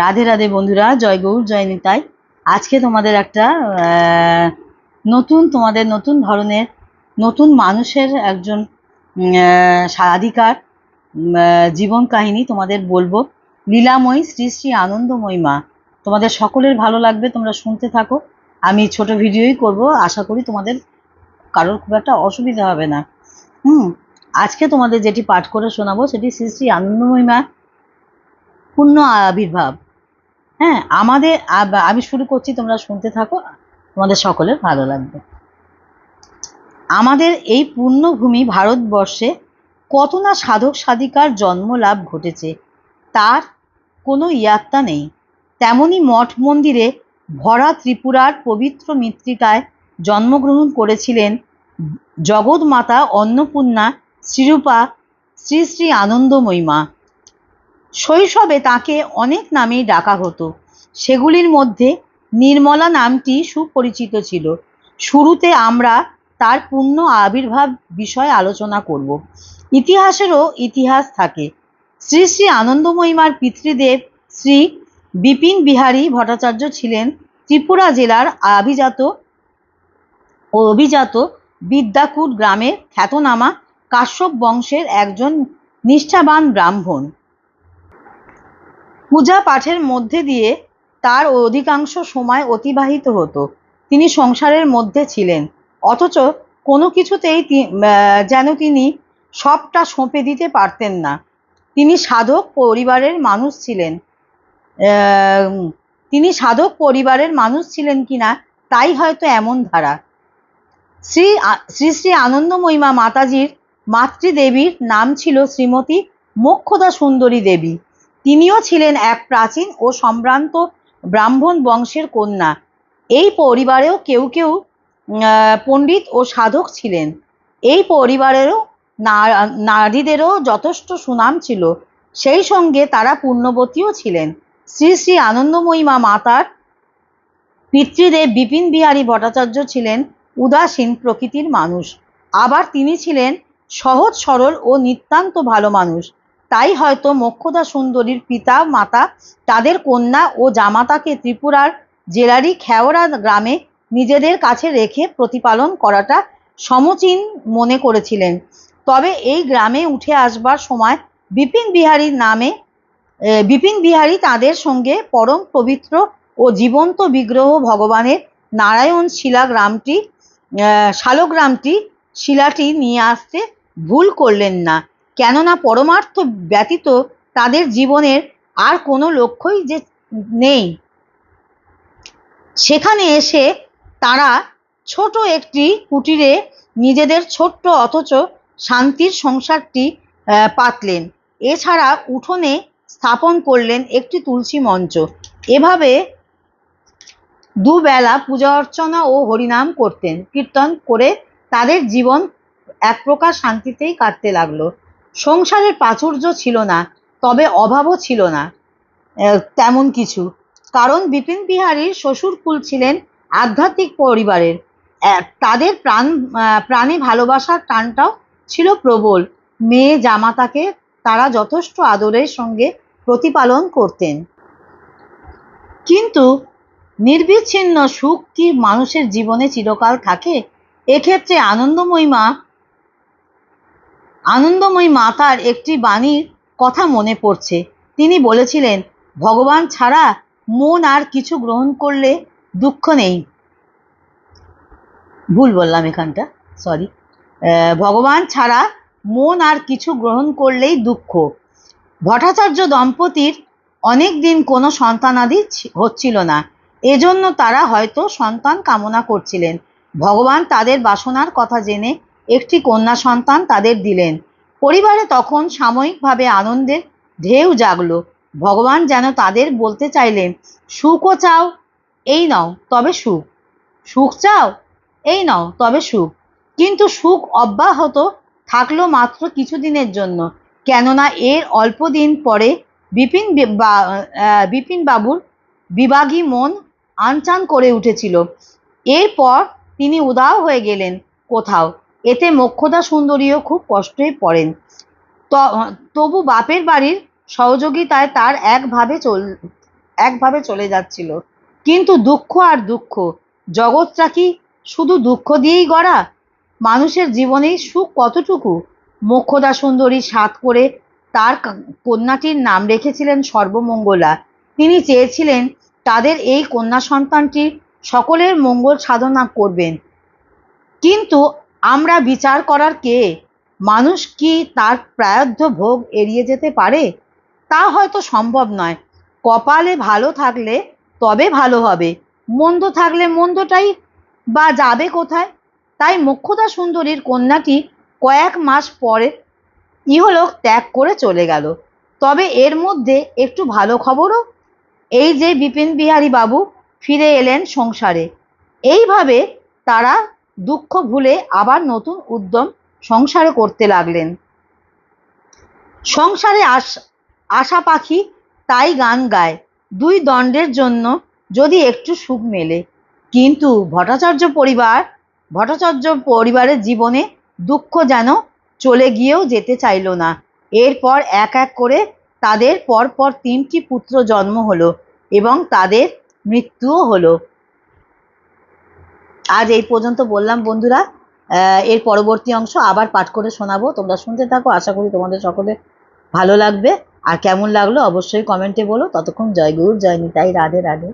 রাধে রাধে বন্ধুরা, জয় গৌর, জয় নিতাই। আজকে তোমাদের একটা নতুন, তোমাদের নতুন ধরনের, নতুন মানুষের একজন সাধিকার জীবন কাহিনী তোমাদের বলব। লীলাময়ী, শ্রী শ্রী আনন্দময়ী মা। তোমাদের সকলের ভালো লাগবে, তোমরা শুনতে থাকো। আমি ছোট ভিডিওই করব, আশা করি তোমাদের কারোর খুব একটা অসুবিধা হবে না। হুম, আজকে তোমাদের যেটি পাঠ করে শোনাবো, সেটি শ্রী শ্রী আনন্দময়ী মা পূর্ণ আবির্ভাব। হ্যাঁ আমাদের আমি শুরু করছি, তোমরা শুনতে থাকো, তোমাদের সকলের ভালো লাগবে। আমাদের এই পূর্ণভূমি ভারতবর্ষে কত না সাধক সাধিকার জন্ম লাভ ঘটেছে, তার কোনো ইয়াত্তা নেই। তেমনি মঠ মন্দিরে ভরা ত্রিপুরার পবিত্র মৃত্তিকায় জন্মগ্রহণ করেছিলেন জগৎমাতা অন্নপূর্ণা শ্রীরূপা শ্রী শ্রী আনন্দময়ী মা। শৈশবে তাকে অনেক নামেই ডাকা হতো। সেগুলির মধ্যে নির্মলা নামটি সুপরিচিত ছিল। শুরুতে আমরা তার পূর্ণ আবির্ভাব বিষয়ে আলোচনা করব। ইতিহাসেরও ইতিহাস থাকে। শ্রী শ্রী আনন্দময়ীমার পিতৃদেব শ্রী বিপিন বিহারী ভট্টাচার্য ছিলেন ত্রিপুরা জেলার আভিজাত ও অভিজাত বিদ্যাকুট গ্রামের খ্যাতনামা কাশ্যপ বংশের একজন নিষ্ঠাবান ব্রাহ্মণ। পূজা পাঠের মধ্যে দিয়ে তার অধিকাংশ সময় অতিবাহিত হতো। তিনি সংসারের মধ্যে ছিলেন। অথচ কোনো কিছুতেই যেন তিনি সবটা সঁপে দিতে পারতেন না। তিনি সাধক পরিবারের মানুষ ছিলেন। তিনি সাধক পরিবারের মানুষ ছিলেন কিনা, তাই হয়তো এমন ধারা। শ্রী শ্রী শ্রী আনন্দময়ীমা মাতাজির মাতৃদেবীর নাম ছিল শ্রীমতী মোক্ষদা সুন্দরী দেবী। তিনিও ছিলেন এক প্রাচীন ও সম্ভ্রান্ত ব্রাহ্মণ বংশের কন্যা। এই পরিবারেও কেউ কেউ পণ্ডিত ও সাধক ছিলেন। এই পরিবারেরও নারীদেরও যথেষ্ট সুনাম ছিল। সেই সঙ্গে তারা পুণ্যবতীও ছিলেন। শ্রী শ্রী আনন্দময়ী মা মাতার পিতৃদেব বিপিন বিহারী ভট্টাচার্য ছিলেন উদাসীন প্রকৃতির মানুষ। আবার তিনি ছিলেন সহজ সরল ও নিতান্ত ভালো মানুষ। তাই হয়তো মোক্ষদা সুন্দরীর পিতা, মাতা, তাদের কন্যা ও জামাতাকে ত্রিপুরার জেলারই খেওড়া গ্রামে নিজেদের কাছে রেখে প্রতিপালন করাটা সমচীন মনে করেছিলেন। তবে এই গ্রামে উঠে আসবার সময় বিপিন বিহারীর নামে বিপিন বিহারী তাদের সঙ্গে পরম পবিত্র ও জীবন্ত বিগ্রহ ভগবানের নারায়ণ শিলা গ্রামটি শালগ্রামটি, শিলাটি নিয়ে আসতে ভুল করলেন না। কেননা পরমার্থ ব্যতীত তাদের জীবনের আর কোনো লক্ষ্যই যে নেই। সেখানে এসে তারা ছোট একটি কুটিরে নিজেদের ছোট্ট অথচ শান্তির সংসারটি পাতলেন। এছাড়া উঠোনে স্থাপন করলেন একটি তুলসী মঞ্চ। এভাবে দুবেলা পূজা অর্চনা ও হরিনাম করতেন। কীর্তন করে তাদের জীবন এক প্রকার শান্তিতেই কাটতে লাগল। সংসারের প্রাচুর্য ছিল না, তবে অভাবও ছিল না তেমন কিছু। কারণ বিপিন বিহারীর শ্বশুরকুল ছিলেন আধ্যাত্মিক পরিবারের। তাদের প্রাণ প্রাণে ভালোবাসার টানটাও ছিল প্রবল। মেয়ে জামাতাকে তারা যথেষ্ট আদরের সঙ্গে প্রতিপালন করতেন। কিন্তু নির্বিচ্ছিন্ন সুখ কি মানুষের জীবনে চিরকাল থাকে? এক্ষেত্রে আনন্দময়ী মা আনন্দময়ী মাতার একটি বাণীর কথা মনে পড়ছে। তিনি বলেছিলেন, ভগবান ছাড়া মন আর কিছু গ্রহণ করলে দুঃখ নেই। ভুল বললাম এখানটা সরি ভগবান ছাড়া মন আর কিছু গ্রহণ করলেই দুঃখ। ভট্টাচার্য দম্পতির অনেক দিন কোনো সন্তানাদি হচ্ছিল না। এজন্য তারা হয়তো সন্তান কামনা করছিলেন। ভগবান তাদের বাসনার কথা জেনে একটি কন্যা সন্তান তাদের দিলেন। পরিবারে তখন সাময়িকভাবে আনন্দের ঢেউ জাগলো। ভগবান যেন তাদের বলতে চাইলেন, সুখও চাও, এই নাও, তবে সুখ। সুখ চাও, এই নাও, তবে সুখ। কিন্তু সুখ অব্যাহত থাকল মাত্র কিছুদিনের জন্য। কেননা এর অল্প দিন পরে বিপিন বিপিন বাবুর বিভাগী মন আনচান করে উঠেছিল। এরপর তিনি উদাও হয়ে গেলেন কোথাও। এতে মোক্ষদা সুন্দরীও খুব কষ্টে পড়েন। তবু বাপের বাড়ির সহযোগিতায় তার একভাবে চল, একভাবে চলে যাচ্ছিল। কিন্তু দুঃখ আর দুঃখ, জগৎটা কি শুধু দুঃখ দিয়েই গড়া? মানুষের জীবনেই সুখ কতটুকু? মোক্ষদা সুন্দরী সাত করে তার কন্যাটির নাম রেখেছিলেন সর্বমঙ্গলা। তিনি চেয়েছিলেন তাদের এই কন্যা সন্তানটি সকলের মঙ্গল সাধনা করবেন। কিন্তু আমরা বিচার করার কে? মানুষ কি তার প্রায়দ্ধ ভোগ এড়িয়ে যেতে পারে? তা হয়তো সম্ভব নয়। কপালে ভালো থাকলে তবে ভালো হবে। মন্দ থাকলে মন্দটাই বা যাবে কোথায়? তাই মোক্ষদা সুন্দরীর কন্যাটি কয়েক মাস পরে ইহলোক ত্যাগ করে চলে গেল। তবে এর মধ্যে একটু ভালো খবরও? এই যে বিপিন বিহারী বাবু ফিরে এলেন সংসারে। এইভাবে তারা দুঃখ ভুলে আবার নতুন উদ্যম সংসারে করতে লাগলেন। সংসারে আস আশা পাখি তাই গান গায়। দুই দণ্ডের জন্য যদি একটু সুখ মেলে। কিন্তু ভট্টাচার্য পরিবার, ভট্টাচার্য পরিবারের জীবনে দুঃখ যেন চলে গিয়েও যেতে চাইল না। এরপর এক এক করে তাদের পরপর তিনটি পুত্র জন্ম হলো এবং তাদের মৃত্যুও হলো। আজ এই পর্যন্ত বললাম, বন্ধুরা এর পরবর্তী অংশ আবার পাঠ করে শোনাবো। তোমরা শুনতে থাকো, আশা করি তোমাদের সকলে ভালো লাগবে। আর কেমন লাগল অবশ্যই কমেন্টে বলো। ততক্ষণ জয় গুরু, জয় নিতাই, রাধে রাধে।